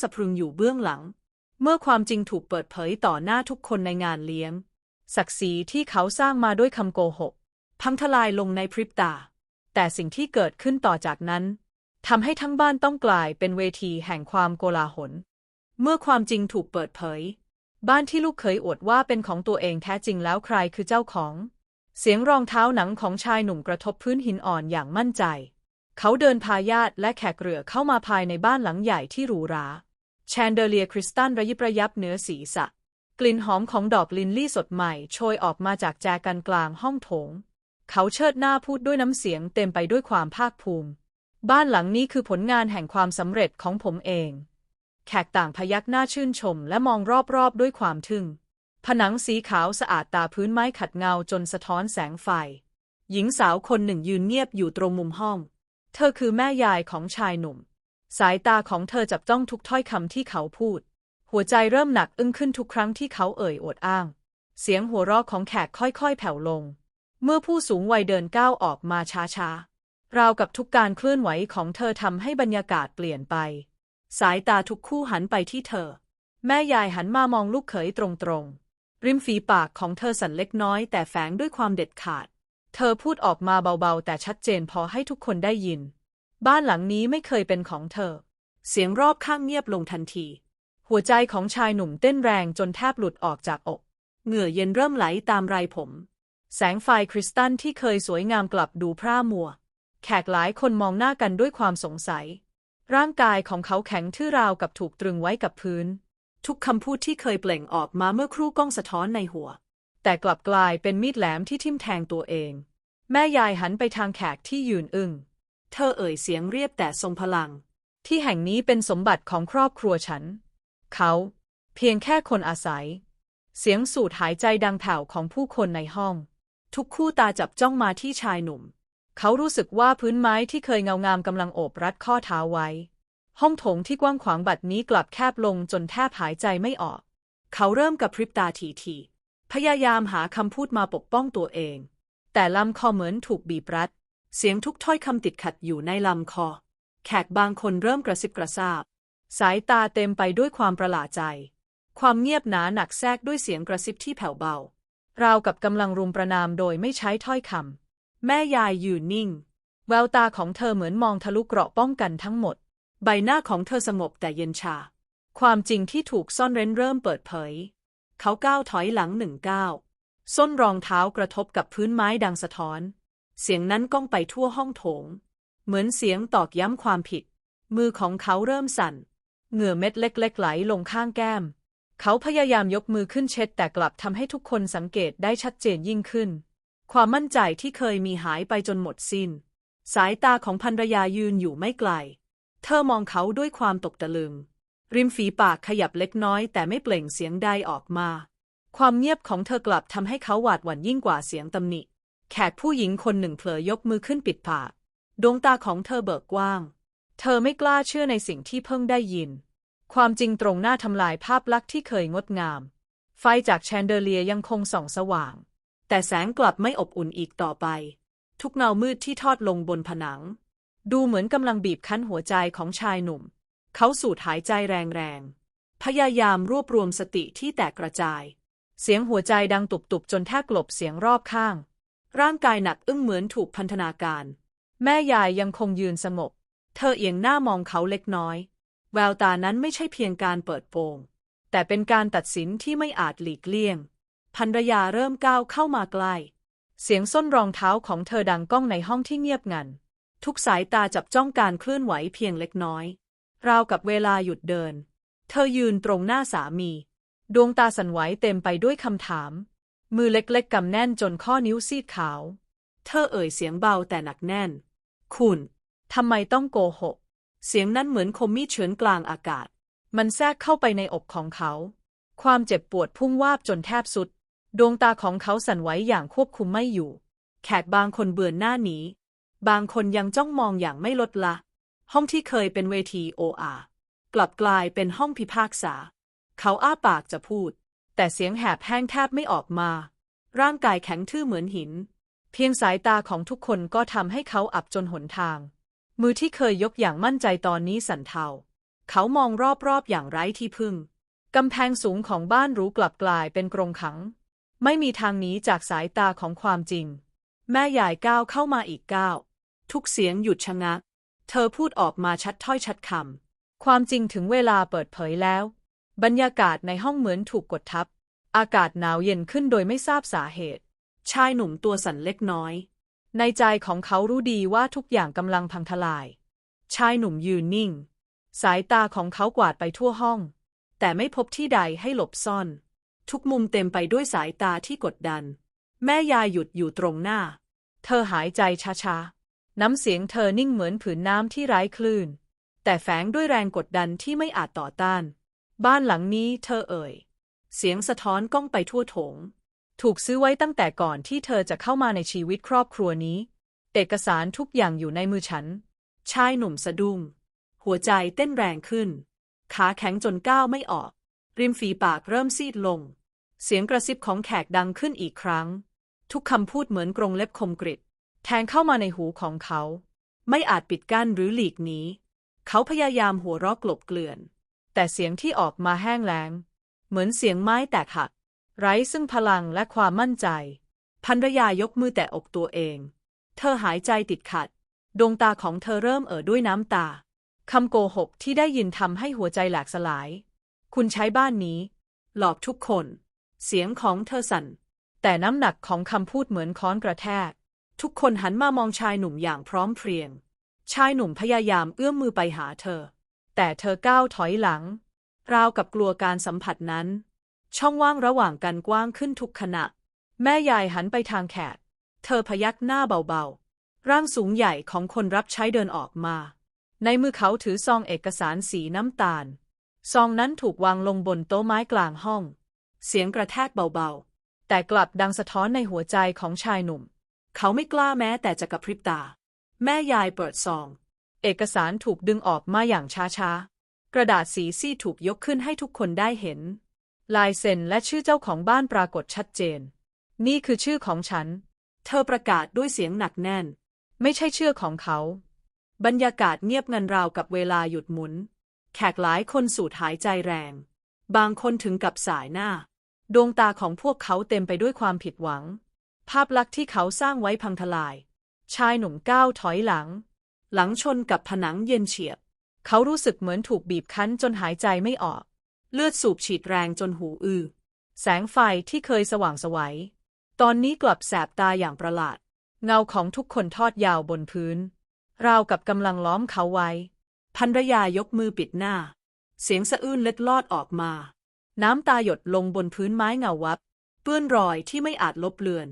สะพรึงอยู่เบื้องหลัง เมื่อความจริงถูกเปิดเผยต่อหน้าทุกคนในงานเลี้ยง ศักดิ์ศรีที่เขาสร้างมาด้วยคำโกหก พังทลายลงในพริบตา แต่สิ่งที่เกิดขึ้นต่อจากนั้นทำให้ทั้งบ้านต้องกลายเป็นเวทีแห่งความโกลาหล เมื่อความจริงถูกเปิดเผย บ้านที่ลูกเคยอวดว่าเป็นของตัวเองแท้จริงแล้วใครคือเจ้าของ เสียงรองเท้าหนังของชายหนุ่มกระทบพื้นหินอ่อนอย่างมั่นใจ เขาเดินพาญาติและแขกเรือเข้ามาภายในบ้านหลังใหญ่ที่หรูหรา แชนเดเลียคริสตัลระยิบระยับเหนือศีรษะ กลิ่นหอมของดอกลินลี่สดใหม่โชยออกมาจากแจกันกลางห้องโถง เขาเชิดหน้าพูดด้วยน้ำเสียงเต็มไปด้วยความภาคภูมิ บ้านหลังนี้คือผลงานแห่งความสำเร็จของผมเอง แขกต่างพยักหน้าชื่นชมและมองรอบๆด้วยความทึ่ง ผนังสีขาวสะอาดตาพื้นไม้ขัดเงาจนสะท้อนแสงไฟ หญิงสาวคนหนึ่งยืนเงียบอยู่ตรงมุมห้อง เธอคือแม่ยายของชายหนุ่ม สายตาของเธอจับจ้องทุกถ้อยคำที่เขาพูด หัวใจเริ่มหนักอึ้งขึ้นทุกครั้งที่เขาเอ่ยอวดอ้าง เสียงหัวเราะของแขกค่อยๆ แผ่วลง เมื่อผู้สูงวัยเดินก้าวออกมาช้าๆ ราวกับทุกการเคลื่อนไหวของเธอทำให้บรรยากาศเปลี่ยนไป สายตาทุกคู่หันไปที่เธอ แม่ยายหันมามองลูกเขยตรงๆ ริมฝีปากของเธอสั่นเล็กน้อยแต่แฝงด้วยความเด็ดขาด เธอพูดออกมาเบาๆ แต่ชัดเจนพอให้ทุกคนได้ยิน บ้านหลังนี้ไม่เคยเป็นของเธอ เสียงรอบข้างเงียบลงทันที หัวใจของชายหนุ่มเต้นแรงจนแทบหลุดออกจากอก เหงื่อเย็นเริ่มไหลตามไรผม แสงไฟคริสตัลที่เคยสวยงามกลับดูพร่ามัว แขกหลายคนมองหน้ากันด้วยความสงสัย ร่างกายของเขาแข็งทื่อราวกับถูกตรึงไว้กับพื้น ทุกคำพูดที่เคยเปล่งออกมาเมื่อครู่ก้องสะท้อนในหัว แต่กลับกลายเป็นมีดแหลมที่ทิ่มแทงตัวเอง แม่ยายหันไปทางแขกที่ยืนอึง้ง เธอเอ่ยเสียงเรียบแต่ทรงพลัง ที่แห่งนี้เป็นสมบัติของครอบครัวฉัน เขา เพียงแค่คนอาศัย เสียงสูดหายใจดังแผ่วของผู้คนในห้อง ทุกคู่ตาจับจ้องมาที่ชายหนุ่ม เขารู้สึกว่าพื้นไม้ที่เคยเงางามกำลังโอบรัดข้อเท้าไว้ ห้องโถงที่กว้างขวางบัดนี้กลับแคบลงจนแทบหายใจไม่ออก เขาเริ่มกับพริบตาทีๆพยายามหาคำพูดมาปกป้องตัวเอง แต่ลำคอเหมือนถูกบีบรัด เสียงทุกถ้อยคำติดขัดอยู่ในลำคอ แขกบางคนเริ่มกระซิบกระซาบ สายตาเต็มไปด้วยความประหลาดใจ ความเงียบหนาหนักแทรกด้วยเสียงกระซิบที่แผ่วเบา ราวกับกำลังรุมประนามโดยไม่ใช้ถ้อยคำ แม่ยายยืนนิ่ง แววตาของเธอเหมือนมองทะลุเกราะป้องกันทั้งหมด ใบหน้าของเธอสงบแต่เย็นชา ความจริงที่ถูกซ่อนเร้นเริ่มเปิดเผย เขาก้าวถอยหลังหนึ่งก้าว ส้นรองเท้ากระทบกับพื้นไม้ดังสะท้อน เสียงนั้นก้องไปทั่วห้องโถง เหมือนเสียงตอกย้ำความผิด มือของเขาเริ่มสั่น เหงื่อเม็ดเล็กๆไหลลงข้างแก้ม เขาพยายามยกมือขึ้นเช็ดแต่กลับทำให้ทุกคนสังเกตได้ชัดเจนยิ่งขึ้น ความมั่นใจที่เคยมีหายไปจนหมดสิน้น สายตาของภรรยายืนอยู่ไม่ไกล เธอมองเขาด้วยความตกตะลึง ริมฝีปากขยับเล็กน้อยแต่ไม่เปล่งเสียงใดออกมา ความเงียบของเธอกลับทำให้เขาหวาดหวั่นยิ่งกว่าเสียงตำหนิ แขกผู้หญิงคนหนึ่งเผลอยกมือขึ้นปิดปาก ดวงตาของเธอเบิกกว้าง เธอไม่กล้าเชื่อในสิ่งที่เพิ่งได้ยิน ความจริงตรงหน้าทำลายภาพลักษณ์ที่เคยงดงาม ไฟจากแชนเดอเลียยังคงส่องสว่าง แต่แสงกลับไม่อบอุ่นอีกต่อไป ทุกเงามืดที่ทอดลงบนผนัง ดูเหมือนกำลังบีบคั้นหัวใจของชายหนุ่ม เขาสูดหายใจแรงๆ พยายามรวบรวมสติที่แตกกระจาย เสียงหัวใจดังตุบๆจนแทบกลบเสียงรอบข้าง ร่างกายหนักอึ้งเหมือนถูกพันธนาการ แม่ยายยังคงยืนสงบ เธอเอียงหน้ามองเขาเล็กน้อย แววตานั้นไม่ใช่เพียงการเปิดโปง แต่เป็นการตัดสินที่ไม่อาจหลีกเลี่ยงภรรยาเริ่มก้าวเข้ามาใกล้ เสียงส้นรองเท้าของเธอดังก้องในห้องที่เงียบงัน ทุกสายตาจับจ้องการเคลื่อนไหวเพียงเล็กน้อย ราวกับเวลาหยุดเดิน เธอยืนตรงหน้าสามี ดวงตาสั่นไหวเต็มไปด้วยคำถาม มือเล็กๆกำแน่นจนข้อนิ้วซีดขาว เธอเอ่ยเสียงเบาแต่หนักแน่น คุณทำไมต้องโกหก เสียงนั้นเหมือนคมมีดเฉือนกลางอากาศ มันแทรกเข้าไปในอกของเขา ความเจ็บปวดพุ่งวาบจนแทบสุด ดวงตาของเขาสั่นไหวอย่างควบคุมไม่อยู่ แขกบางคนเบือนหน้าหนี บางคนยังจ้องมองอย่างไม่ลดละ ห้องที่เคยเป็นเวทีโออา กลับกลายเป็นห้องพิพากษา เขาอ้าปากจะพูด แต่เสียงแหบแห้งแทบไม่ออกมา ร่างกายแข็งทื่อเหมือนหิน เพียงสายตาของทุกคนก็ทำให้เขาอับจนหนทาง มือที่เคยยกอย่างมั่นใจตอนนี้สั่นเทา เขามองรอบๆอย่างไร้ที่พึ่ง กำแพงสูงของบ้านรู้กลับกลายเป็นกรงขัง ไม่มีทางหนีจากสายตาของความจริง แม่ยายก้าวเข้ามาอีกก้าวทุกเสียงหยุดชะงัก เธอพูดออกมาชัดถ้อยชัดคำ ความจริงถึงเวลาเปิดเผยแล้ว บรรยากาศในห้องเหมือนถูกกดทับ อากาศหนาวเย็นขึ้นโดยไม่ทราบสาเหตุ ชายหนุ่มตัวสั่นเล็กน้อย ในใจของเขารู้ดีว่าทุกอย่างกำลังพังทลาย ชายหนุ่มยืนนิ่ง สายตาของเขากวาดไปทั่วห้อง แต่ไม่พบที่ใดให้หลบซ่อน ทุกมุมเต็มไปด้วยสายตาที่กดดัน แม่ยายหยุดอยู่ตรงหน้า เธอหายใจช้าๆ น้ำเสียงเธอนิ่งเหมือนผืนน้ำที่ไร้คลื่น แต่แฝงด้วยแรงกดดันที่ไม่อาจต่อต้าน บ้านหลังนี้เธอเอ่ย เสียงสะท้อนก้องไปทั่วโถง ถูกซื้อไว้ตั้งแต่ก่อนที่เธอจะเข้ามาในชีวิตครอบครัวนี้ เอกสารทุกอย่างอยู่ในมือฉัน ชายหนุ่มสะดุ้งหัวใจเต้นแรงขึ้น ขาแข็งจนก้าวไม่ออก ริมฝีปากเริ่มซีดลง เสียงกระซิบของแขกดังขึ้นอีกครั้ง ทุกคำพูดเหมือนกรงเล็บคมกริบแทงเข้ามาในหูของเขา ไม่อาจปิดกั้นหรือหลีกหนีเขาพยายามหัวเราะกลบเกลื่อน แต่เสียงที่ออกมาแห้งแล้ง เหมือนเสียงไม้แตกหัก ไร้ซึ่งพลังและความมั่นใจภรรยายกมือแตะอกตัวเอง เธอหายใจติดขัด ดวงตาของเธอเริ่มเอ่อด้วยน้ำตาคำโกหกที่ได้ยินทำให้หัวใจแหลกสลาย คุณใช้บ้านนี้ หลอกทุกคน เสียงของเธอสั่น แต่น้ำหนักของคำพูดเหมือนค้อนกระแทก ทุกคนหันมามองชายหนุ่มอย่างพร้อมเพรียง ชายหนุ่มพยายามเอื้อมมือไปหาเธอ แต่เธอก้าวถอยหลัง ราวกับกลัวการสัมผัสนั้น ช่องว่างระหว่างกันกว้างขึ้นทุกขณะ แม่ยายหันไปทางแขก เธอพยักหน้าเบาๆ ร่างสูงใหญ่ของคนรับใช้เดินออกมา ในมือเขาถือซองเอกสารสีน้ำตาล ซองนั้นถูกวางลงบนโต๊ะไม้กลางห้อง เสียงกระแทกเบาๆ แต่กลับดังสะท้อนในหัวใจของชายหนุ่ม เขาไม่กล้าแม้แต่จะกระพริบตา แม่ยายเปิดซอง เอกสารถูกดึงออกมาอย่างช้าๆ กระดาษสีซีถูกยกขึ้นให้ทุกคนได้เห็น ลายเซ็นและชื่อเจ้าของบ้านปรากฏชัดเจน นี่คือชื่อของฉัน เธอประกาศด้วยเสียงหนักแน่น ไม่ใช่ชื่อของเขา บรรยากาศเงียบงันราวกับเวลาหยุดหมุน แขกหลายคนสูดหายใจแรง บางคนถึงกับสายหน้า ดวงตาของพวกเขาเต็มไปด้วยความผิดหวัง ภาพลักษณ์ที่เขาสร้างไว้พังทลาย ชายหนุ่มก้าวถอยหลัง หลังชนกับผนังเย็นเฉียบ เขารู้สึกเหมือนถูกบีบคั้นจนหายใจไม่ออก เลือดสูบฉีดแรงจนหูอื้อแสงไฟที่เคยสว่างไสวัย ตอนนี้กลับแสบตาอย่างประหลาด เงาของทุกคนทอดยาวบนพื้น ราวกับกำลังล้อมเขาไว้ภรรยายกมือปิดหน้า เสียงสะอื้นเล็ดลอดออกมา น้ำตาหยดลงบนพื้นไม้เงาวับ เปื้อนรอยที่ไม่อาจลบเลือน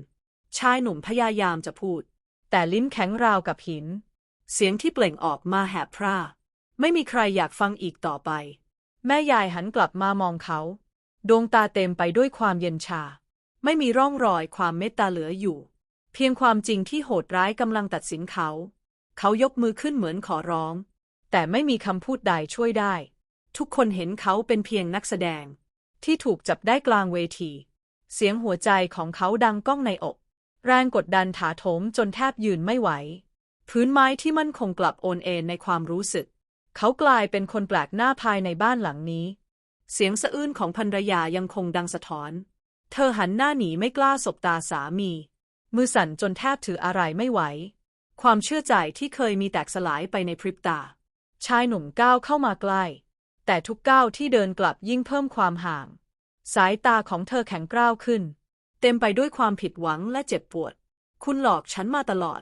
ชายหนุ่มพยายามจะพูด แต่ลิ้นแข็งราวกับหิน เสียงที่เปล่งออกมาแหบพร่า ไม่มีใครอยากฟังอีกต่อไป แม่ยายหันกลับมามองเขา ดวงตาเต็มไปด้วยความเย็นชา ไม่มีร่องรอยความเมตตาเหลืออยู่ เพียงความจริงที่โหดร้ายกำลังตัดสินเขา เขายกมือขึ้นเหมือนขอร้อง แต่ไม่มีคำพูดใดช่วยได้ ทุกคนเห็นเขาเป็นเพียงนักแสดง ที่ถูกจับได้กลางเวที เสียงหัวใจของเขาดังก้องในอก แรงกดดันถาโถมจนแทบยืนไม่ไหว พื้นไม้ที่มั่นคงกลับโอนเอนในความรู้สึก เขากลายเป็นคนแปลกหน้าภายในบ้านหลังนี้ เสียงสะอื้นของภรรยายังคงดังสะท้อน เธอหันหน้าหนีไม่กล้าสบตาสามี มือสั่นจนแทบถืออะไรไม่ไหว ความเชื่อใจที่เคยมีแตกสลายไปในพริบตา ชายหนุ่มก้าวเข้ามาใกล้ แต่ทุกก้าวที่เดินกลับยิ่งเพิ่มความห่าง สายตาของเธอแข็งกร้าวขึ้น เต็มไปด้วยความผิดหวังและเจ็บปวด คุณหลอกฉันมาตลอด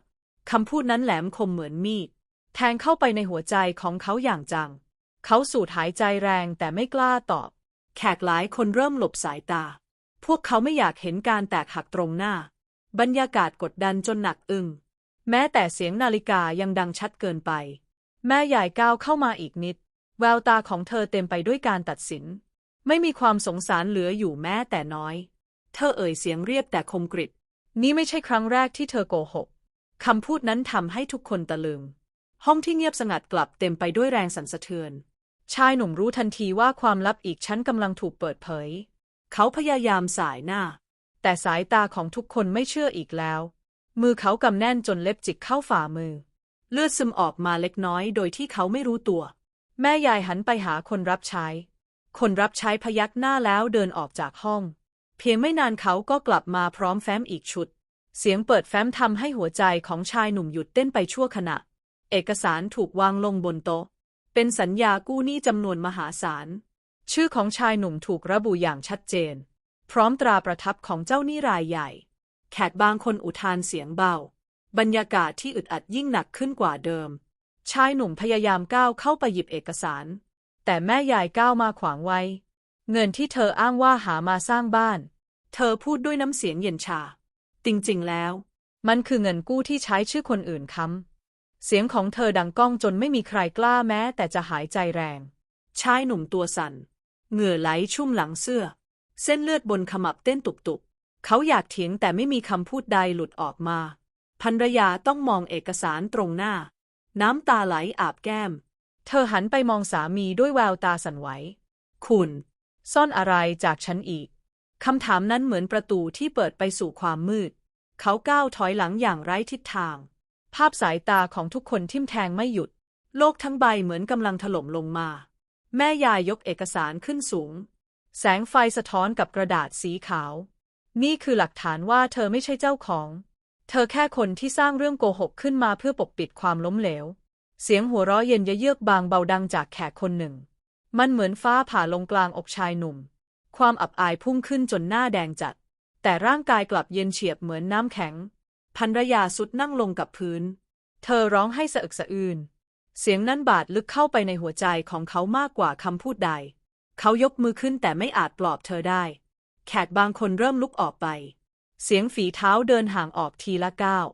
คำพูดนั้นแหลมคมเหมือนมีด แทงเข้าไปในหัวใจของเขาอย่างจัง เขาสูดหายใจแรงแต่ไม่กล้าตอบ แขกหลายคนเริ่มหลบสายตา พวกเขาไม่อยากเห็นการแตกหักตรงหน้า บรรยากาศกดดันจนหนักอึ้งแม้แต่เสียงนาฬิกายังดังชัดเกินไป แม่ยายก้าวเข้ามาอีกนิด แววตาของเธอเต็มไปด้วยการตัดสิน ไม่มีความสงสารเหลืออยู่แม้แต่น้อย เธอเอ่ยเสียงเรียบแต่คมกริบ นี่ไม่ใช่ครั้งแรกที่เธอโกหก คำพูดนั้นทำให้ทุกคนตะลึง ห้องที่เงียบสงัดกลับเต็มไปด้วยแรงสั่นสะเทือน ชายหนุ่มรู้ทันทีว่าความลับอีกชั้นกำลังถูกเปิดเผย เขาพยายามสายหน้า แต่สายตาของทุกคนไม่เชื่ออีกแล้ว มือเขากำแน่นจนเล็บจิกเข้าฝ่ามือ เลือดซึมออกมาเล็กน้อยโดยที่เขาไม่รู้ตัว แม่ยายหันไปหาคนรับใช้ คนรับใช้พยักหน้าแล้วเดินออกจากห้อง เพียงไม่นานเขาก็กลับมาพร้อมแฟ้มอีกชุด เสียงเปิดแฟ้มทำให้หัวใจของชายหนุ่มหยุดเต้นไปชั่วขณะ เอกสารถูกวางลงบนโต๊ะ เป็นสัญญากู้หนี้จำนวนมหาศาล ชื่อของชายหนุ่มถูกระบุอย่างชัดเจน พร้อมตราประทับของเจ้าหนี้รายใหญ่ แขกบางคนอุทานเสียงเบา บรรยากาศที่อึดอัดยิ่งหนักขึ้นกว่าเดิม ชายหนุ่มพยายามก้าวเข้าไปหยิบเอกสาร แต่แม่ยายก้าวมาขวางไว้ เงินที่เธออ้างว่าหามาสร้างบ้าน เธอพูดด้วยน้ำเสียงเย็นชา จริงๆ แล้ว มันคือเงินกู้ที่ใช้ชื่อคนอื่นค้ำ เสียงของเธอดังก้องจนไม่มีใครกล้าแม้แต่จะหายใจแรง ชายหนุ่มตัวสั่น เหงื่อไหลชุ่มหลังเสื้อ เส้นเลือดบนขมับเต้นตุบๆ เขาอยากเถียงแต่ไม่มีคำพูดใดหลุดออกมาภรรยาต้องมองเอกสารตรงหน้า น้ำตาไหลอาบแก้ม เธอหันไปมองสามีด้วยแววตาสั่นไหว คุณ ซ่อนอะไรจากฉันอีก คำถามนั้นเหมือนประตูที่เปิดไปสู่ความมืด เขาก้าวถอยหลังอย่างไร้ทิศทาง ภาพสายตาของทุกคนทิ่มแทงไม่หยุด โลกทั้งใบเหมือนกำลังถล่มลงมา แม่ยายยกเอกสารขึ้นสูง แสงไฟสะท้อนกับกระดาษสีขาว นี่คือหลักฐานว่าเธอไม่ใช่เจ้าของ เธอแค่คนที่สร้างเรื่องโกหกขึ้นมาเพื่อปกปิดความล้มเหลว เสียงหัวเราะเย็นเยือกบางเบาดังจากแขกคนหนึ่ง มันเหมือนฟ้าผ่าลงกลางอกชายหนุ่ม ความอับอายพุ่งขึ้นจนหน้าแดงจัด แต่ร่างกายกลับเย็นเฉียบเหมือนน้ำแข็งภรรยาสุดนั่งลงกับพื้น เธอร้องให้สะอึกสะอื้นเสียงนั้นบาดลึกเข้าไปในหัวใจของเขามากกว่าคำพูดใด เขายกมือขึ้นแต่ไม่อาจปลอบเธอได้ แขกบางคนเริ่มลุกออกไป เสียงฝีเท้าเดินห่างออกทีละก้าว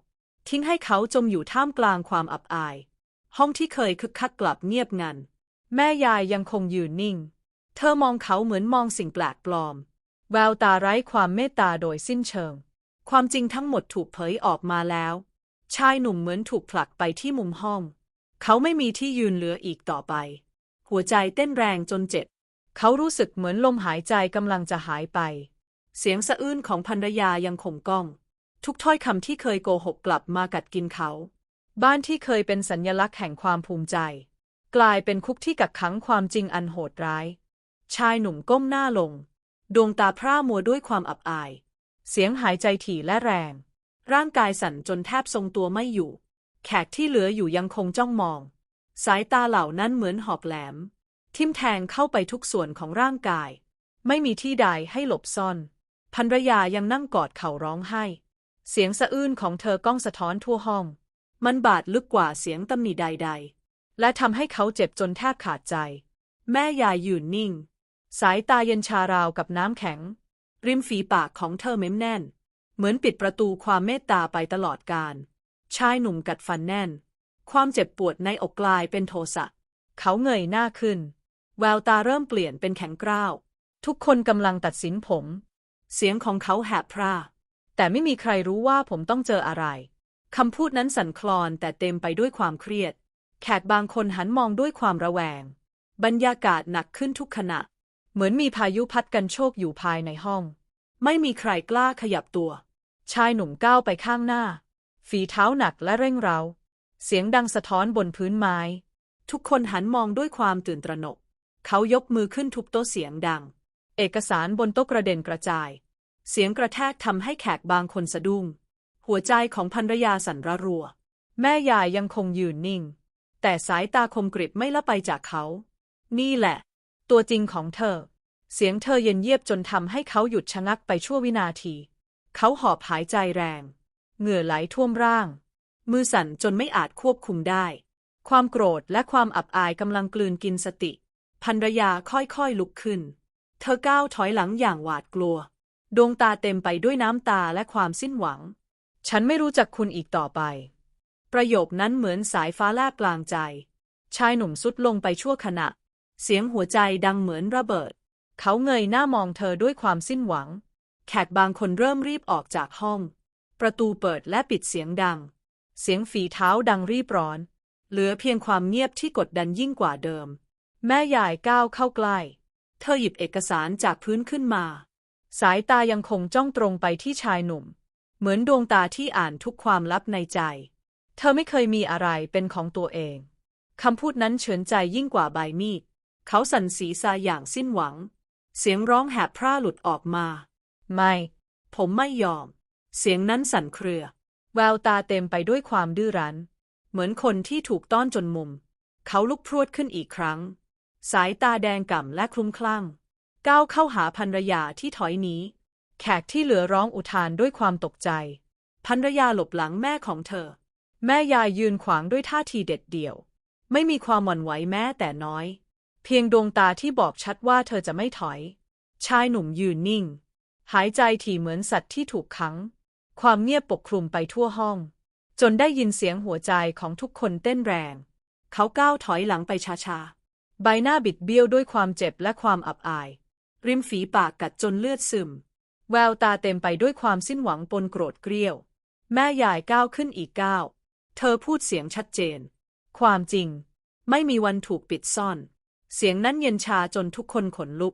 ทิ้งให้เขาจมอยู่ท่ามกลางความอับอาย ห้องที่เคยคึกคักกลับเงียบงัน แม่ยายยังคงยืนนิ่ง เธอมองเขาเหมือนมองสิ่งแปลกปลอม แววตาไร้ความเมตตาโดยสิ้นเชิง ความจริงทั้งหมดถูกเผยออกมาแล้ว ชายหนุ่มเหมือนถูกผลักไปที่มุมห้อง เขาไม่มีที่ยืนเหลืออีกต่อไป หัวใจเต้นแรงจนเจ็บ เขารู้สึกเหมือนลมหายใจกำลังจะหายไป เสียงสะอื้นของภรรยายังคงก้อง ทุกถ้อยคำที่เคยโกหกกลับมากัดกินเขา บ้านที่เคยเป็นสัญญลักษณ์แห่งความภูมิใจ กลายเป็นคุกที่กักขังความจริงอันโหดร้าย ชายหนุ่มก้มหน้าลง ดวงตาพร่ามัวด้วยความอับอาย เสียงหายใจถี่และแรง ร่างกายสั่นจนแทบทรงตัวไม่อยู่ แขกที่เหลืออยู่ยังคงจ้องมอง สายตาเหล่านั้นเหมือนหอกแหลม ทิ่มแทงเข้าไปทุกส่วนของร่างกาย ไม่มีที่ใดให้หลบซ่อนภรรยายังนั่งกอดเข่าร้องไห้ เสียงสะอื้นของเธอก้องสะท้อนทั่วห้อง มันบาดลึกกว่าเสียงตำหนิใด ๆ และทำให้เขาเจ็บจนแทบขาดใจ แม่ยายยืนนิ่ง สายตาเย็นชาราวกับน้ำแข็ง ริมฝีปากของเธอเม้มแน่น เหมือนปิดประตูความเมตตาไปตลอดกาลชายหนุ่มกัดฟันแน่น ความเจ็บปวดในอกกลายเป็นโทสะ เขาเงยหน้าขึ้น แววตาเริ่มเปลี่ยนเป็นแข็งกร้าว ทุกคนกำลังตัดสินผม เสียงของเขาแหบพร่า แต่ไม่มีใครรู้ว่าผมต้องเจออะไร คำพูดนั้นสั่นคลอนแต่เต็มไปด้วยความเครียด แขกบางคนหันมองด้วยความระแวง บรรยากาศหนักขึ้นทุกขณะ เหมือนมีพายุพัดกันโชกอยู่ภายในห้อง ไม่มีใครกล้าขยับตัว ชายหนุ่มก้าวไปข้างหน้า ฝีเท้าหนักและเร่งเร้า เสียงดังสะท้อนบนพื้นไม้ ทุกคนหันมองด้วยความตื่นตระหนก เขายกมือขึ้นทุบโต๊ะเสียงดัง เอกสารบนโต๊ะกระเด็นกระจาย เสียงกระแทกทำให้แขกบางคนสะดุ้ง หัวใจของภรรยาสั่นระรัว แม่ยายยังคงยืนนิ่ง แต่สายตาคมกริบไม่ละไปจากเขา นี่แหละ ตัวจริงของเธอ เสียงเธอเย็นเยียบจนทำให้เขาหยุดชะงักไปชั่ววินาที เขาหอบหายใจแรง เหงื่อไหลท่วมร่าง มือสั่นจนไม่อาจควบคุมได้ ความโกรธและความอับอายกำลังกลืนกินสติภรรยาค่อยๆลุกขึ้น เธอก้าวถอยหลังอย่างหวาดกลัว ดวงตาเต็มไปด้วยน้ำตาและความสิ้นหวัง ฉันไม่รู้จักคุณอีกต่อไป ประโยคนั้นเหมือนสายฟ้าแลบกลางใจ ชายหนุ่มสุดลงไปชั่วขณะ เสียงหัวใจดังเหมือนระเบิด เขาเงยหน้ามองเธอด้วยความสิ้นหวัง แขกบางคนเริ่มรีบออกจากห้อง ประตูเปิดและปิดเสียงดัง เสียงฝีเท้าดังรีบร้อน เหลือเพียงความเงียบที่กดดันยิ่งกว่าเดิม แม่ยายก้าวเข้าใกล้ เธอหยิบเอกสารจากพื้นขึ้นมา สายตายังคงจ้องตรงไปที่ชายหนุ่ม เหมือนดวงตาที่อ่านทุกความลับในใจ เธอไม่เคยมีอะไรเป็นของตัวเองคำพูดนั้นเฉือนใจยิ่งกว่าใบมีด เขาสั่นศีรษะอย่างสิ้นหวัง เสียงร้องแหบพร่าหลุดออกมา ไม่ ผมไม่ยอม เสียงนั้นสั่นเครือ แววตาเต็มไปด้วยความดื้อรั้น เหมือนคนที่ถูกต้อนจนมุม เขาลุกพรวดขึ้นอีกครั้ง สายตาแดงก่ำและคลุ้มคลั่ง ก้าวเข้าหาภรรยาที่ถอยหนีแขกที่เหลือร้องอุทานด้วยความตกใจภรรยาหลบหลังแม่ของเธอ แม่ยายยืนขวางด้วยท่าทีเด็ดเดี่ยว ไม่มีความหวั่นไหวแม้แต่น้อยเพียงดวงตาที่บอกชัดว่าเธอจะไม่ถอย ชายหนุ่มยืนนิ่ง หายใจถี่เหมือนสัตว์ที่ถูกขัง ความเงียบปกคลุมไปทั่วห้อง จนได้ยินเสียงหัวใจของทุกคนเต้นแรง เขาก้าวถอยหลังไปช้าๆ ใบหน้าบิดเบี้ยวด้วยความเจ็บและความอับอาย ริมฝีปากกัดจนเลือดซึม แววตาเต็มไปด้วยความสิ้นหวังปนโกรธเกรี้ยว แม่ยายก้าวขึ้นอีกก้าว เธอพูดเสียงชัดเจน ความจริง ไม่มีวันถูกปิดซ่อน เสียงนั้นเย็นชาจนทุกคนขนลุก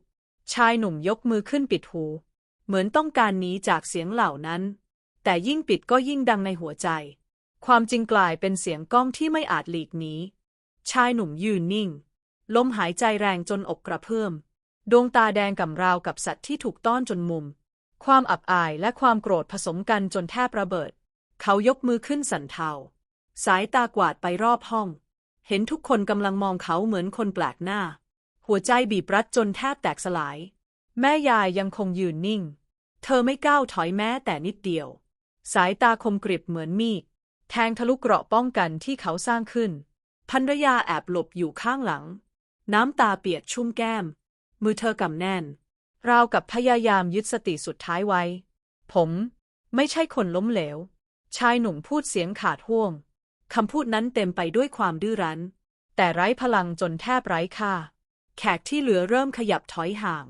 ชายหนุ่มยกมือขึ้นปิดหู เหมือนต้องการหนีจากเสียงเหล่านั้น แต่ยิ่งปิดก็ยิ่งดังในหัวใจ ความจริงกลายเป็นเสียงก้องที่ไม่อาจหลีกหนี ชายหนุ่มยืนนิ่ง ลมหายใจแรงจนอกกระเพื่อม ดวงตาแดงก่ำราวกับสัตว์ที่ถูกต้อนจนมุม ความอับอายและความโกรธผสมกันจนแทบระเบิด เขายกมือขึ้นสั่นเทา สายตากวาดไปรอบห้อง เห็นทุกคนกำลังมองเขาเหมือนคนแปลกหน้า หัวใจบีบรัดจนแทบแตกสลาย แม่ยายยังคงยืนนิ่ง เธอไม่ก้าวถอยแม้แต่นิดเดียว สายตาคมกริบเหมือนมีดแทงทะลุเกราะป้องกันที่เขาสร้างขึ้นภรรยาแอบหลบอยู่ข้างหลัง น้ำตาเปียกชุ่มแก้ม มือเธอกำแน่น ราวกับพยายามยึดสติสุดท้ายไว้ ผมไม่ใช่คนล้มเหลว ชายหนุ่มพูดเสียงขาดห่วง คำพูดนั้นเต็มไปด้วยความดื้อรั้น แต่ไร้พลังจนแทบไร้ค่า แขกที่เหลือเริ่มขยับถอยห่าง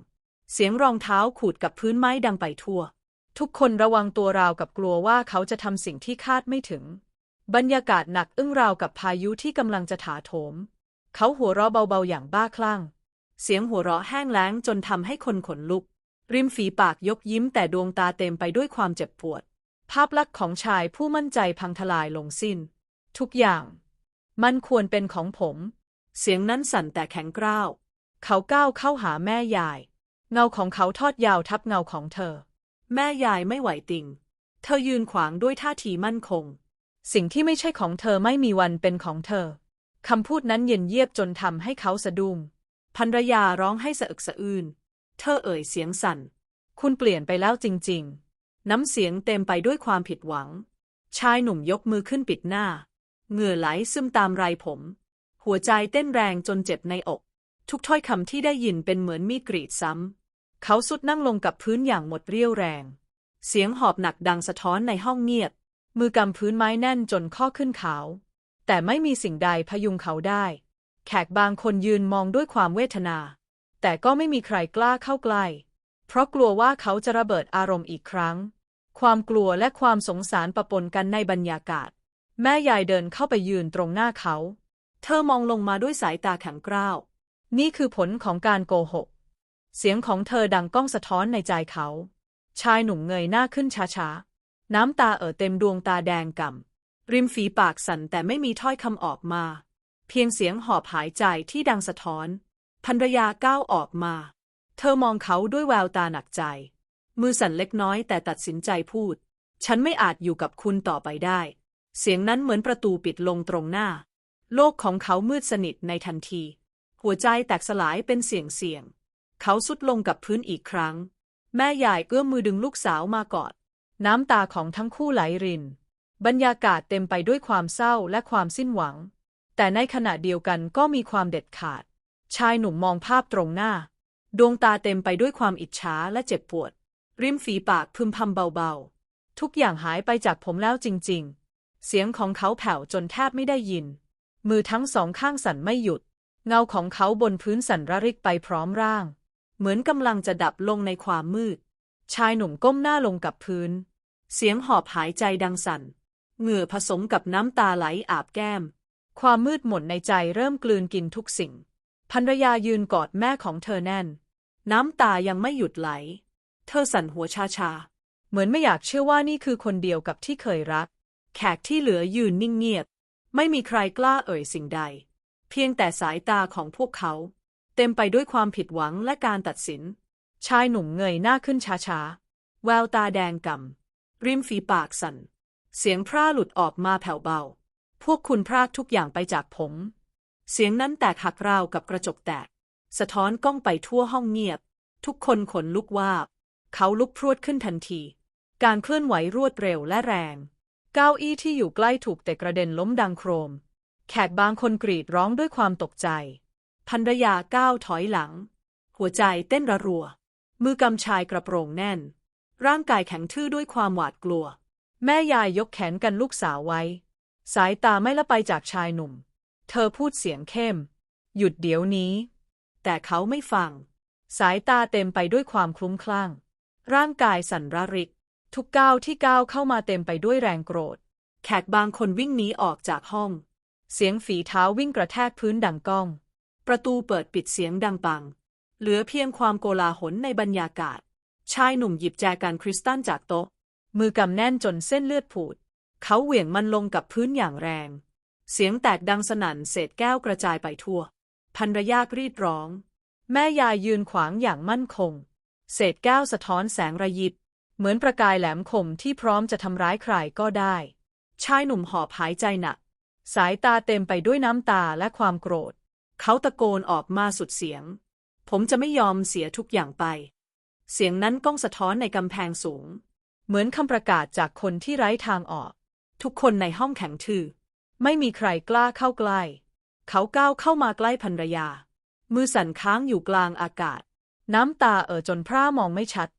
เสียงรองเท้าขูดกับพื้นไม้ดังไปทั่ว ทุกคนระวังตัวราวกับกลัวว่าเขาจะทำสิ่งที่คาดไม่ถึง บรรยากาศหนักอึ้งราวกับพายุที่กำลังจะถาโถม เขาหัวเราะเบาๆอย่างบ้าคลั่ง เสียงหัวเราะแห้งแล้งจนทำให้คนขนลุก ริมฝีปากยกยิ้มแต่ดวงตาเต็มไปด้วยความเจ็บปวด ภาพลักษณ์ของชายผู้มั่นใจพังทลายลงสิ้น ทุกอย่าง มันควรเป็นของผม เสียงนั้นสั่นแต่แข็งกร้าว เขาก้าวเข้าหาแม่ยาย เงาของเขาทอดยาวทับเงาของเธอ แม่ยายไม่ไหวติง เธอยืนขวางด้วยท่าทีมั่นคง สิ่งที่ไม่ใช่ของเธอไม่มีวันเป็นของเธอคำพูดนั้นเย็นเยียบจนทำให้เขาสะดุ้งภรรยาร้องให้สะอึกสะอื้น เธอเอ่ยเสียงสั่น คุณเปลี่ยนไปแล้วจริง ๆ น้ำเสียงเต็มไปด้วยความผิดหวัง ชายหนุ่มยกมือขึ้นปิดหน้า เหงื่อไหลซึมตามไรผม หัวใจเต้นแรงจนเจ็บในอก ทุกถ้อยคำที่ได้ยินเป็นเหมือนมีกรีดซ้ำ เขาสุดนั่งลงกับพื้นอย่างหมดเรี่ยวแรง เสียงหอบหนักดังสะท้อนในห้องเงียบ มือกำพื้นไม้แน่นจนข้อขึ้นขาว แต่ไม่มีสิ่งใดพยุงเขาได้ แขกบางคนยืนมองด้วยความเวทนา แต่ก็ไม่มีใครกล้าเข้าใกล้ เพราะกลัวว่าเขาจะระเบิดอารมณ์อีกครั้ง ความกลัวและความสงสารปะปนกันในบรรยากาศ แม่ยายเดินเข้าไปยืนตรงหน้าเขา เธอมองลงมาด้วยสายตาแข็งกร้าว นี่คือผลของการโกหก เสียงของเธอดังก้องสะท้อนในใจเขา ชายหนุ่มเงยหน้าขึ้นช้าๆ น้ำตาเอ่อเต็มดวงตาแดงก่ำ ริมฝีปากสั่นแต่ไม่มีถ้อยคำออกมา เพียงเสียงหอบหายใจที่ดังสะท้อน ภรรยาก้าวออกมา เธอมองเขาด้วยแววตาหนักใจ มือสั่นเล็กน้อยแต่ตัดสินใจพูด ฉันไม่อาจอยู่กับคุณต่อไปได้ เสียงนั้นเหมือนประตูปิดลงตรงหน้า โลกของเขามืดสนิทในทันที หัวใจแตกสลายเป็นเสียงเสียง เขาสุดลงกับพื้นอีกครั้ง แม่ยายเอื้อมมือดึงลูกสาวมากอด น้ำตาของทั้งคู่ไหลริน บรรยากาศเต็มไปด้วยความเศร้าและความสิ้นหวัง แต่ในขณะเดียวกันก็มีความเด็ดขาด ชายหนุ่มมองภาพตรงหน้า ดวงตาเต็มไปด้วยความอิจฉาและเจ็บปวด ริมฝีปากพึมพำเบาๆ ทุกอย่างหายไปจากผมแล้วจริง ๆ เสียงของเขาแผ่วจนแทบไม่ได้ยิน มือทั้งสองข้างสั่นไม่หยุด เงาของเขาบนพื้นสั่นระริกไปพร้อมร่าง เหมือนกำลังจะดับลงในความมืด ชายหนุ่มก้มหน้าลงกับพื้น เสียงหอบหายใจดังสั่น เหงื่อผสมกับน้ำตาไหลอาบแก้ม ความมืดหม่นในใจเริ่มกลืนกินทุกสิ่งภรรยายืนกอดแม่ของเธอแน่น น้ำตายังไม่หยุดไหล เธอสั่นหัวชาชาๆเหมือนไม่อยากเชื่อว่านี่คือคนเดียวกับที่เคยรัก แขกที่เหลือยืนนิ่งเงียบ ไม่มีใครกล้าเอ่ยสิ่งใด เพียงแต่สายตาของพวกเขา เต็มไปด้วยความผิดหวังและการตัดสิน ชายหนุ่มเงยหน้าขึ้นช้าๆ แววตาแดงกำริมฝีปากสั่น เสียงพร่าหลุดออกมาแผ่วเบา พวกคุณพรากทุกอย่างไปจากผม เสียงนั้นแตกหักราวกับกระจกแตก สะท้อนกล้องไปทั่วห้องเงียบ ทุกคนขนลุกวาบเขาลุกพรวดขึ้นทันที การเคลื่อนไหวรวดเร็วและแรง เก้าอี้ที่อยู่ใกล้ถูกเตะกระเด็นล้มดังโครม แขกบางคนกรีดร้องด้วยความตกใจภรรยาก้าวถอยหลัง หัวใจเต้นระรัว มือกำชายกระโปรงแน่น ร่างกายแข็งทื่อด้วยความหวาดกลัว แม่ยายยกแขนกันลูกสาวไว้ สายตาไม่ละไปจากชายหนุ่ม เธอพูดเสียงเข้ม หยุดเดี๋ยวนี้ แต่เขาไม่ฟัง สายตาเต็มไปด้วยความคลุ้มคลั่ง ร่างกายสั่นระริก ทุกก้าวที่ก้าวเข้ามาเต็มไปด้วยแรงโกรธ แขกบางคนวิ่งหนีออกจากห้อง เสียงฝีเท้าวิ่งกระแทกพื้นดังก้อง ประตูเปิดปิดเสียงดังปัง เหลือเพียงความโกลาหลในบรรยากาศ ชายหนุ่มหยิบแจกันคริสตัลจากโต๊ะ มือกำแน่นจนเส้นเลือดผุด เขาเหวี่ยงมันลงกับพื้นอย่างแรง เสียงแตกดังสนั่นเศษแก้วกระจายไปทั่วภรรยากรีดร้อง แม่ยายยืนขวางอย่างมั่นคง เศษแก้วสะท้อนแสงระยิบ เหมือนประกายแหลมคมที่พร้อมจะทำร้ายใครก็ได้ ชายหนุ่มหอบหายใจหนัก สายตาเต็มไปด้วยน้ำตาและความโกรธ เขาตะโกนออกมาสุดเสียง ผมจะไม่ยอมเสียทุกอย่างไป เสียงนั้นก้องสะท้อนในกำแพงสูง เหมือนคำประกาศจากคนที่ไร้ทางออก ทุกคนในห้องแข็งทื่อ ไม่มีใครกล้าเข้าใกล้ เขาก้าวเข้ามาใกล้ภรรยา มือสั่นค้างอยู่กลางอากาศ น้ำตาเอ่อจนพร่ามองไม่ชัด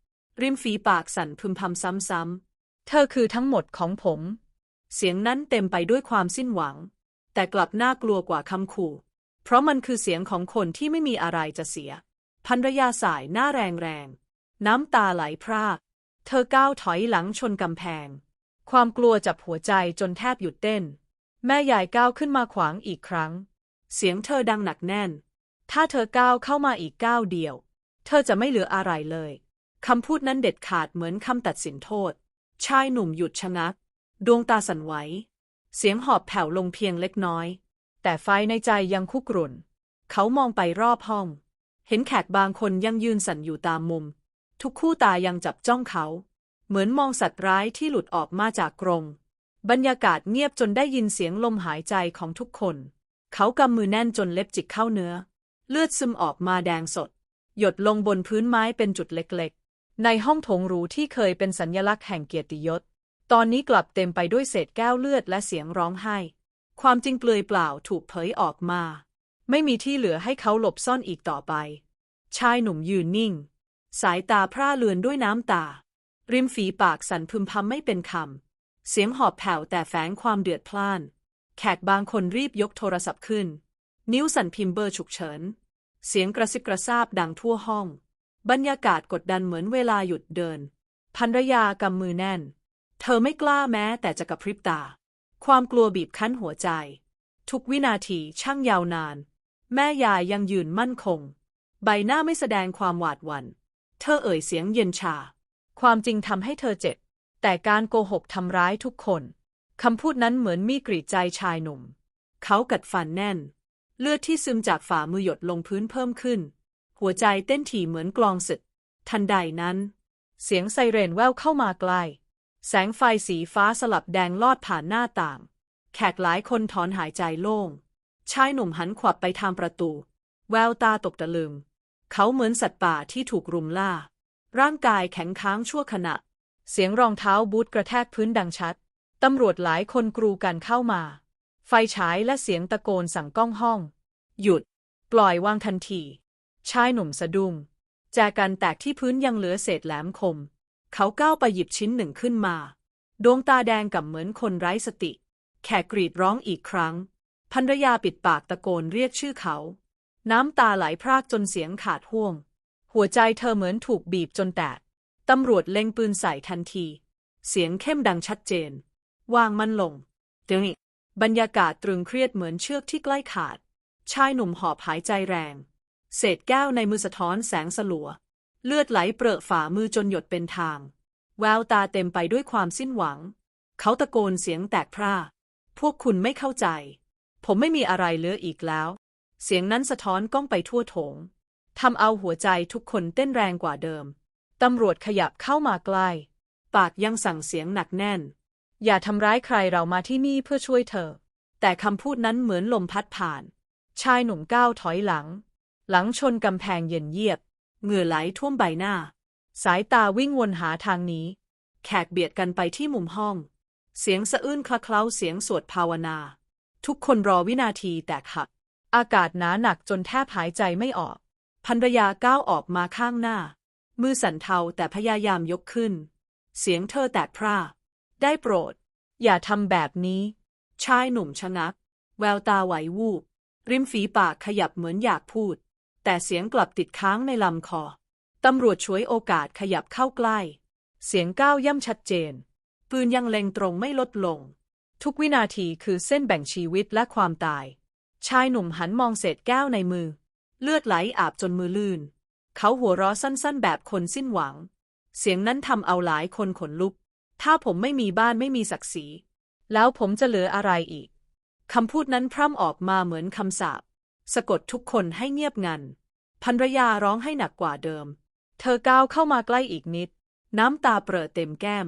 ริมฝีปากสั่นพึมพำซ้ำๆ เธอคือทั้งหมดของผม เสียงนั้นเต็มไปด้วยความสิ้นหวัง แต่กลับน่ากลัวกว่าคำขู่ เพราะมันคือเสียงของคนที่ไม่มีอะไรจะเสียภรรยาสายหน้าแรงๆ น้ำตาไหลพราก เธอก้าวถอยหลังชนกำแพง ความกลัวจับหัวใจจนแทบหยุดเต้น แม่ยายก้าวขึ้นมาขวางอีกครั้ง เสียงเธอดังหนักแน่น ถ้าเธอก้าวเข้ามาอีกก้าวเดียว เธอจะไม่เหลืออะไรเลย คำพูดนั้นเด็ดขาดเหมือนคำตัดสินโทษ ชายหนุ่มหยุดชะงัก ดวงตาสั่นไหว เสียงหอบแผ่วลงเพียงเล็กน้อย แต่ไฟในใจยังคุกรุ่น เขามองไปรอบห้อง เห็นแขกบางคนยังยืนสั่นอยู่ตามมุม ทุกคู่ตายังจับจ้องเขา เหมือนมองสัตว์ร้ายที่หลุดออกมาจากกรง บรรยากาศเงียบจนได้ยินเสียงลมหายใจของทุกคน เขากำมือแน่นจนเล็บจิกเข้าเนื้อ เลือดซึมออกมาแดงสด หยดลงบนพื้นไม้เป็นจุดเล็กๆ ในห้องโถงหรูที่เคยเป็นสัญญลักษณ์แห่งเกียรติยศ ตอนนี้กลับเต็มไปด้วยเศษแก้วเลือดและเสียงร้องไห้ ความจริงเปลือยเปล่าถูกเผยออกมา ไม่มีที่เหลือให้เขาหลบซ่อนอีกต่อไป ชายหนุ่มยืนนิ่ง สายตาพร่าเลือนด้วยน้ำตา ริมฝีปากสั่นพึมพำไม่เป็นคำ เสียงหอบแผ่วแต่แฝงความเดือดพล่าน แขกบางคนรีบยกโทรศัพท์ขึ้น นิ้วสั่นพิมพ์เบอร์ฉุกเฉิน เสียงกระซิบกระซาบดังทั่วห้อง บรรยากาศกดดันเหมือนเวลาหยุดเดินภรรยากำมือแน่น เธอไม่กล้าแม้แต่จะกระพริบตา ความกลัวบีบคั้นหัวใจ ทุกวินาทีช่างยาวนาน แม่ยายยังยืนมั่นคง ใบหน้าไม่แสดงความหวาดหวัน่น เธอเอ่ยเสียงเย็นชา ความจริงทำให้เธอเจ็บ แต่การโกหกทำร้ายทุกคน คำพูดนั้นเหมือนมีกรีดใจชายหนุ่ม เขากัดฟันแน่น เลือดที่ซึมจากฝ่ามือหยดลงพื้นเพิ่มขึ้น หัวใจเต้นถี่เหมือนกลองศึก ทันใดนั้น เสียงไซเรนแว่วเข้ามาใกล้แสงไฟสีฟ้าสลับแดงลอดผ่านหน้าต่าง แขกหลายคนถอนหายใจโล่ง ชายหนุ่มหันขวับไปทางประตู แววตาตกตะลึง เขาเหมือนสัตว์ป่าที่ถูกรุมล่า ร่างกายแข็งค้างชั่วขณะ เสียงรองเท้าบูทกระแทกพื้นดังชัด ตำรวจหลายคนกรูกันเข้ามา ไฟฉายและเสียงตะโกนสั่งก้องห้อง หยุด ปล่อยวางทันที ชายหนุ่มสะดุ้งแจกันแตกที่พื้นยังเหลือเศษแหลมคม เขาก้าวไปหยิบชิ้นหนึ่งขึ้นมา ดวงตาแดงกับเหมือนคนไร้สติ แขกกรีดร้องอีกครั้งภรรยาปิดปากตะโกนเรียกชื่อเขา น้ำตาไหลพรากจนเสียงขาดห่วง หัวใจเธอเหมือนถูกบีบจนแตกตำรวจเล็งปืนใส่ทันที เสียงเข้มดังชัดเจน วางมันลง เดี๋ยวนี้บรรยากาศตรึงเครียดเหมือนเชือกที่ใกล้ขาด ชายหนุ่มหอบหายใจแรง เศษแก้วในมือสะท้อนแสงสลัว เลือดไหลเปรอะฝ่ามือจนหยดเป็นทาง แววตาเต็มไปด้วยความสิ้นหวัง เขาตะโกนเสียงแตกพร่า พวกคุณไม่เข้าใจ ผมไม่มีอะไรเหลืออีกแล้ว เสียงนั้นสะท้อนก้องไปทั่วโถงทำเอาหัวใจทุกคนเต้นแรงกว่าเดิม ตำรวจขยับเข้ามาใกล้ ปากยังสั่งเสียงหนักแน่น อย่าทำร้ายใครเรามาที่นี่เพื่อช่วยเธอ แต่คำพูดนั้นเหมือนลมพัดผ่าน ชายหนุ่มก้าวถอยหลัง หลังชนกำแพงเย็นเยียบ เหงื่อไหลท่วมใบหน้า สายตาวิ่งวนหาทางหนี้ แขกเบียดกันไปที่มุมห้อง เสียงสะอื้นคละเคล้าเสียงสวดภาวนา ทุกคนรอวินาทีแตกหัก อากาศหนาหนักจนแทบหายใจไม่ออกภรรยาก้าวออกมาข้างหน้า มือสั่นเทาแต่พยายามยกขึ้น เสียงเธอแตกพร่า ได้โปรด อย่าทำแบบนี้ ชายหนุ่มชะงัก แววตาไหววูบ ริมฝีปากขยับเหมือนอยากพูด แต่เสียงกลับติดค้างในลำคอ ตำรวจช่วยโอกาสขยับเข้าใกล้ เสียงก้าวย่ำชัดเจน ปืนยังเล็งตรงไม่ลดลง ทุกวินาทีคือเส้นแบ่งชีวิตและความตาย ชายหนุ่มหันมองเศษแก้วในมือ เลือดไหลอาบจนมือลื่น เขาหัวเราะสั้นๆ แบบคนสิ้นหวัง เสียงนั้นทำเอาหลายคนขนลุก ถ้าผมไม่มีบ้านไม่มีศักดิ์ศรี แล้วผมจะเหลืออะไรอีกคำพูดนั้นพร่ำออกมาเหมือนคำสาป สะกดทุกคนให้เงียบงันภรรยาร้องให้หนักกว่าเดิม เธอก้าวเข้ามาใกล้อีกนิด น้ำตาเปรอะเต็มแก้ม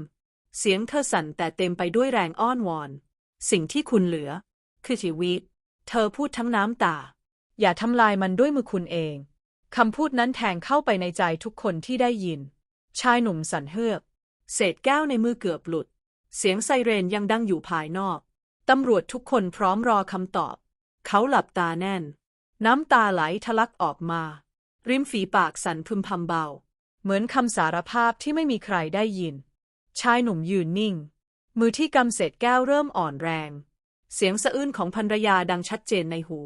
เสียงเธอสั่นแต่เต็มไปด้วยแรงอ้อนวอน สิ่งที่คุณเหลือ คือชีวิต เธอพูดทั้งน้ำตา อย่าทำลายมันด้วยมือคุณเอง คำพูดนั้นแทงเข้าไปในใจทุกคนที่ได้ยิน ชายหนุ่มสั่นเฮือก เศษแก้วในมือเกือบหลุด เสียงไซเรนยังดังอยู่ภายนอก ตำรวจทุกคนพร้อมรอคำตอบ เขาหลับตาแน่น น้ำตาไหลทะลักออกมา ริมฝีปากสั่นพึมพำเบา เหมือนคำสารภาพที่ไม่มีใครได้ยิน ชายหนุ่มยืนนิ่ง มือที่กำเศษแก้วเริ่มอ่อนแรง เสียงสะอื้นของภรรยาดังชัดเจนในหู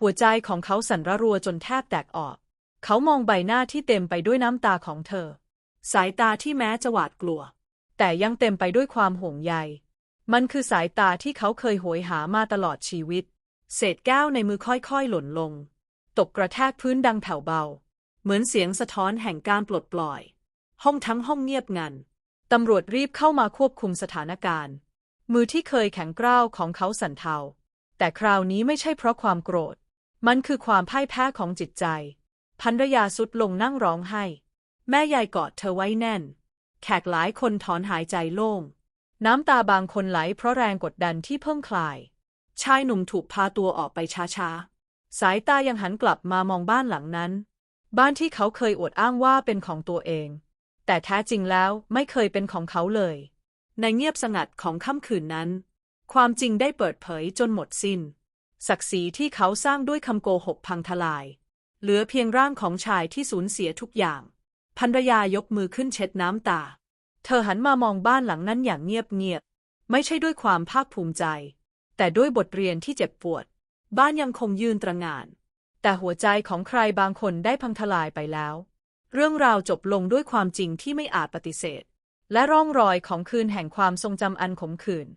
หัวใจของเขาสั่นระรัวจนแทบแตกออก เขามองใบหน้าที่เต็มไปด้วยน้ำตาของเธอ สายตาที่แม้จะหวาดกลัว แต่ยังเต็มไปด้วยความห่วงใย มันคือสายตาที่เขาเคยโหยหามาตลอดชีวิต เศษแก้วในมือค่อยๆ หล่นลง ตกกระแทกพื้นดังแผ่วเบา เหมือนเสียงสะท้อนแห่งการปลดปล่อย ห้องทั้งห้องเงียบงัน ตำรวจรีบเข้ามาควบคุมสถานการณ์ มือที่เคยแข็งกร้าวของเขาสั่นเทา แต่คราวนี้ไม่ใช่เพราะความโกรธ มันคือความพ่ายแพ้ของจิตใจภรรยาสุดลงนั่งร้องไห้ แม่ยายกอดเธอไว้แน่น แขกหลายคนถอนหายใจโล่ง น้ำตาบางคนไหลเพราะแรงกดดันที่เพิ่มคลาย ชายหนุ่มถูกพาตัวออกไปช้าๆ สายตายังหันกลับมามองบ้านหลังนั้น บ้านที่เขาเคยอวดอ้างว่าเป็นของตัวเอง แต่แท้จริงแล้วไม่เคยเป็นของเขาเลย ในเงียบสงัดของค่ำคืนนั้น ความจริงได้เปิดเผยจนหมดสิน้น ศักดิ์ศรีที่เขาสร้างด้วยคำโกหกพังทลาย เหลือเพียงร่างของชายที่สูญเสียทุกอย่าง ภรรยายกมือขึ้นเช็ดน้ำตา เธอหันมามองบ้านหลังนั้นอย่างเงียบๆไม่ใช่ด้วยความภาคภูมิใจ แต่ด้วยบทเรียนที่เจ็บปวด บ้านยังคงยืนตระงาน แต่หัวใจของใครบางคนได้พังทลายไปแล้ว เรื่องราวจบลงด้วยความจริงที่ไม่อาจปฏิเสธ และร่องรอยของคืนแห่งความทรงจำอันขมขื่น